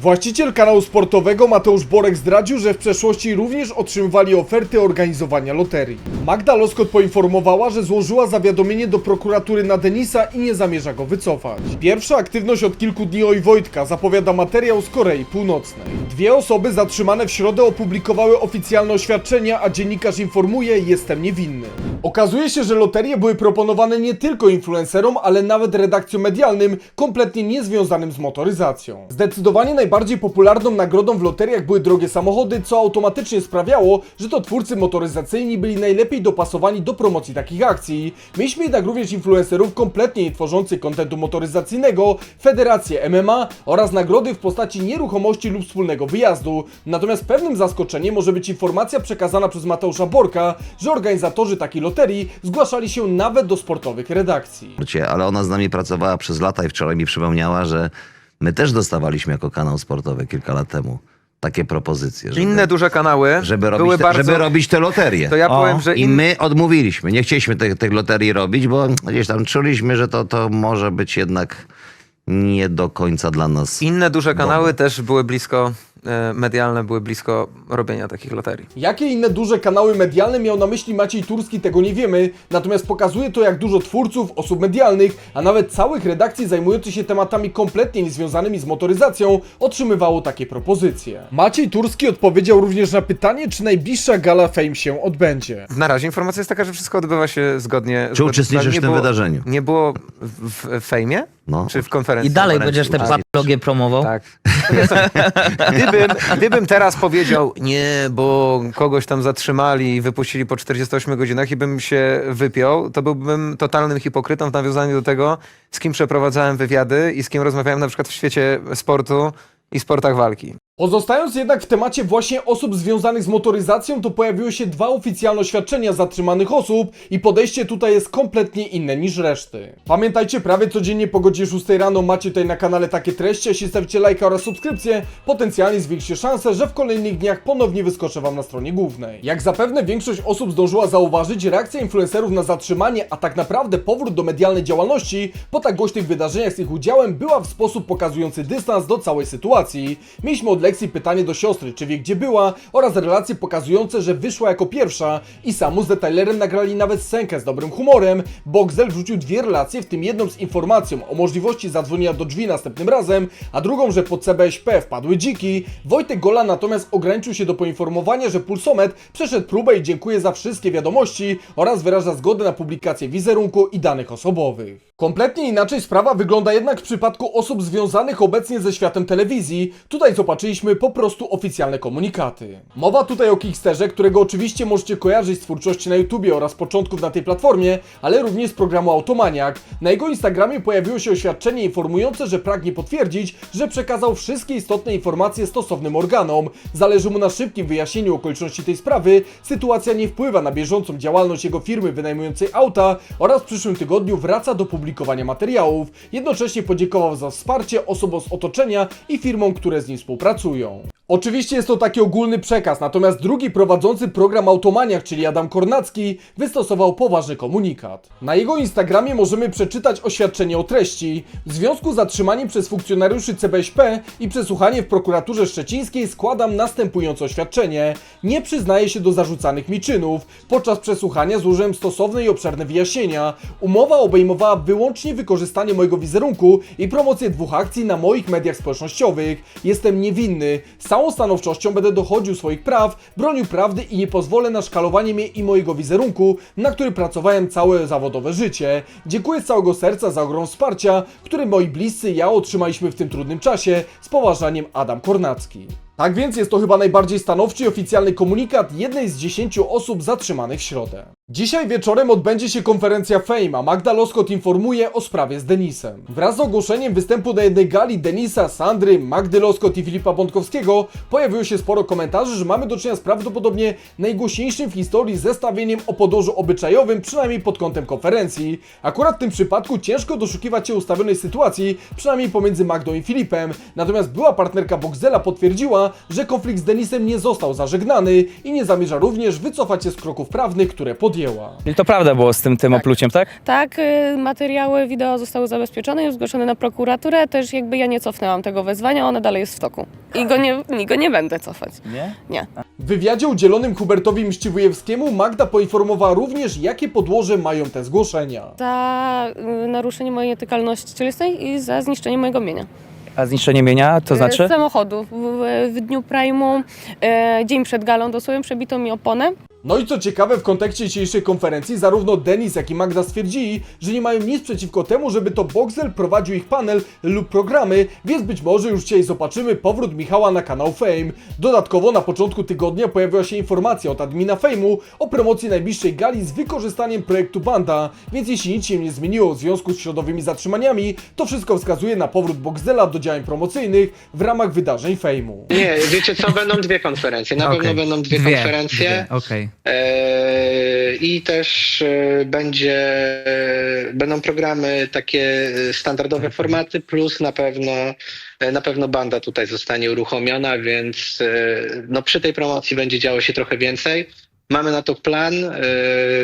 Właściciel kanału sportowego Mateusz Borek zdradził, że w przeszłości również otrzymywali oferty organizowania loterii. Magda Loskot poinformowała, że złożyła zawiadomienie do prokuratury na Denisa i nie zamierza go wycofać. Pierwsza aktywność od kilku dni Oj Wojtka zapowiada materiał z Korei Północnej. Dwie osoby zatrzymane w środę opublikowały oficjalne oświadczenia, a dziennikarz informuje, jestem niewinny. Okazuje się, że loterie były proponowane nie tylko influencerom, ale nawet redakcjom medialnym, kompletnie niezwiązanym z motoryzacją. Zdecydowanie najbardziej popularną nagrodą w loteriach były drogie samochody, co automatycznie sprawiało, że to twórcy motoryzacyjni byli najlepiej dopasowani do promocji takich akcji. Mieliśmy jednak również influencerów kompletnie nie tworzących kontentu motoryzacyjnego, federacje MMA oraz nagrody w postaci nieruchomości lub wspólnego wyjazdu. Natomiast pewnym zaskoczeniem może być informacja przekazana przez Mateusza Borka, że organizatorzy takiej loterii zgłaszali się nawet do sportowych redakcji. ale ona z nami pracowała przez lata i wczoraj mi przypomniała, że my też dostawaliśmy jako kanał sportowy kilka lat temu takie propozycje, żeby, Inne duże kanały żeby, były robić te, bardzo... żeby robić te loterie. To ja O. powiem, że I in... my odmówiliśmy. Nie chcieliśmy tych, tych loterii robić, bo gdzieś tam czuliśmy, że to, to może być jednak nie do końca dla nas. inne duże kanały też były blisko, medialne były blisko robienia takich loterii. Jakie inne duże kanały medialne miał na myśli Maciej Turski, tego nie wiemy, natomiast pokazuje to, jak dużo twórców, osób medialnych, a nawet całych redakcji zajmujących się tematami kompletnie niezwiązanymi z motoryzacją otrzymywało takie propozycje. Maciej Turski odpowiedział również na pytanie, czy najbliższa gala Fame się odbędzie. Na razie informacja jest taka, że wszystko odbywa się zgodnie. Czy uczestniczysz w tym było- wydarzeniu? Nie było w, w fejmie? No. Czy w konferencji? I dalej będziesz te patologie promował? Tak. Gdybym, gdybym teraz powiedział nie, bo kogoś tam zatrzymali i wypuścili po 48 godzinach i bym się wypiął, to byłbym totalnym hipokrytą w nawiązaniu do tego, z kim przeprowadzałem wywiady i z kim rozmawiałem na przykład w świecie sportu i sportach walki. Pozostając jednak w temacie właśnie osób związanych z motoryzacją, to pojawiły się dwa oficjalne oświadczenia zatrzymanych osób i podejście tutaj jest kompletnie inne niż reszty. Pamiętajcie, prawie codziennie po godzinie 6 rano macie tutaj na kanale takie treści, jeśli stawicie lajka oraz subskrypcję, potencjalnie zwiększy szansę, że w kolejnych dniach ponownie wyskoczę wam na stronie głównej. Jak zapewne większość osób zdążyła zauważyć, reakcja influencerów na zatrzymanie, a tak naprawdę powrót do medialnej działalności po tak głośnych wydarzeniach z ich udziałem była w sposób pokazujący dystans do całej sytuacji. Mieliśmy od lekcji pytanie do siostry, czy wie gdzie była oraz relacje pokazujące, że wyszła jako pierwsza i samu z detailerem nagrali nawet scenkę z dobrym humorem. Boxel wrzucił dwie relacje, w tym jedną z informacją o możliwości zadzwonienia do drzwi następnym razem, a drugą, że pod CBŚP wpadły dziki. Wojtek Gola natomiast ograniczył się do poinformowania, że Pulsomet przeszedł próbę i dziękuję za wszystkie wiadomości oraz wyraża zgodę na publikację wizerunku i danych osobowych. Kompletnie inaczej sprawa wygląda jednak w przypadku osób związanych obecnie ze światem telewizji. Tutaj zobaczyliśmy po prostu oficjalne komunikaty. Mowa tutaj o Kicksterze, którego oczywiście możecie kojarzyć z twórczości na YouTubie oraz początków na tej platformie, ale również z programu Automaniak. Na jego Instagramie pojawiło się oświadczenie informujące, że pragnie potwierdzić, że przekazał wszystkie istotne informacje stosownym organom. Zależy mu na szybkim wyjaśnieniu okoliczności tej sprawy. Sytuacja nie wpływa na bieżącą działalność jego firmy wynajmującej auta oraz w przyszłym tygodniu wraca do publikowania materiałów. Jednocześnie podziękował za wsparcie osobom z otoczenia i firmom, które z nim współpracują. Oczywiście jest to taki ogólny przekaz, natomiast drugi prowadzący program Automaniak, czyli Adam Kornacki, wystosował poważny komunikat. Na jego Instagramie możemy przeczytać oświadczenie o treści. W związku z zatrzymaniem przez funkcjonariuszy CBŚP i przesłuchanie w prokuraturze szczecińskiej składam następujące oświadczenie. Nie przyznaję się do zarzucanych mi czynów. Podczas przesłuchania złożyłem stosowne i obszerne wyjaśnienia. Umowa obejmowała wyłącznie wykorzystanie mojego wizerunku i promocję dwóch akcji na moich mediach społecznościowych. Jestem niewinny. Z całą stanowczością będę dochodził swoich praw, bronił prawdy i nie pozwolę na szkalowanie mnie i mojego wizerunku, na który pracowałem całe zawodowe życie. Dziękuję z całego serca za ogrom wsparcia, który moi bliscy i ja otrzymaliśmy w tym trudnym czasie. Z poważaniem Adam Kornacki. Tak więc jest to chyba najbardziej stanowczy i oficjalny komunikat jednej z 10 osób zatrzymanych w środę. Dzisiaj wieczorem odbędzie się konferencja Fame, a Magda Loskot informuje o sprawie z Denisem. Wraz z ogłoszeniem występu na jednej gali Denisa, Sandry, Magdy Loskot i Filipa Bątkowskiego pojawiło się sporo komentarzy, że mamy do czynienia z prawdopodobnie najgłośniejszym w historii zestawieniem o podłożu obyczajowym, przynajmniej pod kątem konferencji. Akurat w tym przypadku ciężko doszukiwać się ustawionej sytuacji, przynajmniej pomiędzy Magdą i Filipem. Natomiast była partnerka Boxdela potwierdziła, że konflikt z Denisem nie został zażegnany i nie zamierza również wycofać się z kroków prawnych, które podjęła. Podjęła. Czyli to prawda było z tym, tym opluciem, tak? Tak, y, materiały wideo zostały zabezpieczone, już zgłoszone na prokuraturę, też jakby ja nie cofnęłam tego wezwania, one dalej jest w toku. I go nie, i go nie będę cofać. Nie? Nie. W wywiadzie udzielonym Hubertowi Mściwujewskiemu Magda poinformowała również, jakie podłoże mają te zgłoszenia. Za y, naruszenie mojej nietykalności cielesnej i za zniszczenie mojego mienia. A zniszczenie mienia to Y, znaczy? Samochodu. W, w, w dniu Prime'u, y, dzień przed galą dosłownie przebito mi oponę. No i co ciekawe, w kontekście dzisiejszej konferencji zarówno Denis, jak i Magda stwierdzili, że nie mają nic przeciwko temu, żeby to Boxel prowadził ich panel lub programy, więc być może już dzisiaj zobaczymy powrót Michała na kanał Fame. Dodatkowo na początku tygodnia pojawiła się informacja od admina Fame'u o promocji najbliższej gali z wykorzystaniem projektu Banda, więc jeśli nic się nie zmieniło w związku z środowymi zatrzymaniami, to wszystko wskazuje na powrót Boxdela do działań promocyjnych w ramach wydarzeń Fame'u. Nie, wiecie co, będą dwie konferencje. Na Okej. pewno będą dwie, konferencje. dwie, Okej. Eee, I też e, będzie, e, będą programy takie e, standardowe formaty, plus na pewno na pewno banda tutaj zostanie uruchomiona, więc no, przy tej promocji będzie działo się trochę więcej. Mamy na to plan,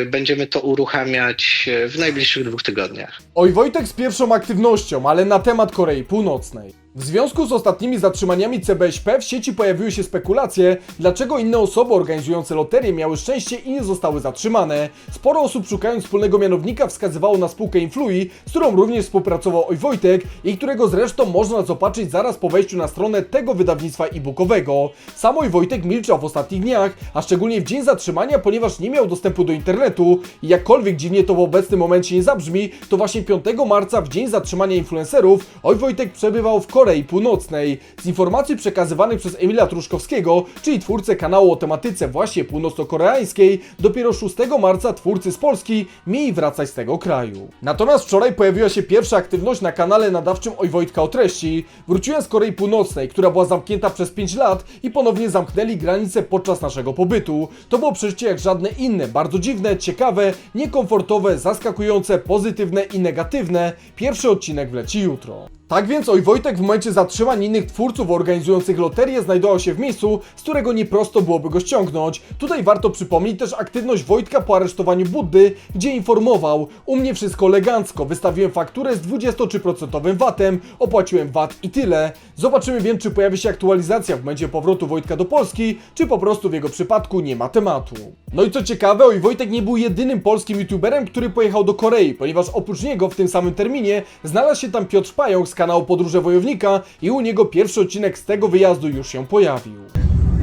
będziemy to uruchamiać w najbliższych dwóch tygodniach. Oj Wojtek z pierwszą aktywnością, ale na temat Korei Północnej. W związku z ostatnimi zatrzymaniami CBŚP w sieci pojawiły się spekulacje, dlaczego inne osoby organizujące loterie miały szczęście i nie zostały zatrzymane. Sporo osób szukając wspólnego mianownika wskazywało na spółkę Influi, z którą również współpracował Oj Wojtek i którego zresztą można zobaczyć zaraz po wejściu na stronę tego wydawnictwa e-bookowego. Sam Oj Wojtek milczał w ostatnich dniach, a szczególnie w dzień zatrzymania, ponieważ nie miał dostępu do internetu i jakkolwiek dziwnie to w obecnym momencie nie zabrzmi, to właśnie 5 marca w dzień zatrzymania influencerów Oj Wojtek przebywał w Korei Północnej. Z informacji przekazywanych przez Emila Truszkowskiego, czyli twórcę kanału o tematyce właśnie północno-koreańskiej, dopiero 6 marca twórcy z Polski mieli wracać z tego kraju. Natomiast wczoraj pojawiła się pierwsza aktywność na kanale nadawczym Oj Wojtka o treści. Wróciłem z Korei Północnej, która była zamknięta przez 5 lat i ponownie zamknęli granice podczas naszego pobytu. To było przeżycie jak żadne inne, bardzo dziwne, ciekawe, niekomfortowe, zaskakujące, pozytywne i negatywne. Pierwszy odcinek wleci jutro. Tak więc Oj Wojtek w momencie zatrzymań innych twórców organizujących loterię znajdował się w miejscu, z którego nie prosto byłoby go ściągnąć. Tutaj warto przypomnieć też aktywność Wojtka po aresztowaniu Buddy, gdzie informował U mnie wszystko elegancko, wystawiłem fakturę z 23% VAT-em, opłaciłem VAT i tyle. Zobaczymy więc, czy pojawi się aktualizacja w momencie powrotu Wojtka do Polski, czy po prostu w jego przypadku nie ma tematu. No i co ciekawe, Oj Wojtek nie był jedynym polskim youtuberem, który pojechał do Korei, ponieważ oprócz niego w tym samym terminie znalazł się tam Piotr Pająk z kanału Podróże Wojownika i u niego pierwszy odcinek z tego wyjazdu już się pojawił.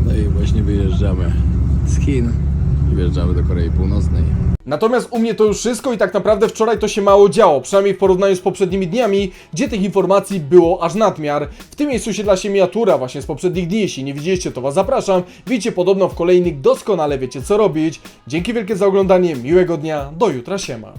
No i właśnie wyjeżdżamy z Chin i wjeżdżamy do Korei Północnej. Natomiast u mnie to już wszystko i tak naprawdę wczoraj to się mało działo, przynajmniej w porównaniu z poprzednimi dniami, gdzie tych informacji było aż nadmiar. W tym miejscu się dla się miniatura właśnie z poprzednich dni, jeśli nie widzieliście to was zapraszam. Widzicie podobno w kolejnych, doskonale wiecie co robić. Dzięki wielkie za oglądanie, miłego dnia, do jutra, siema.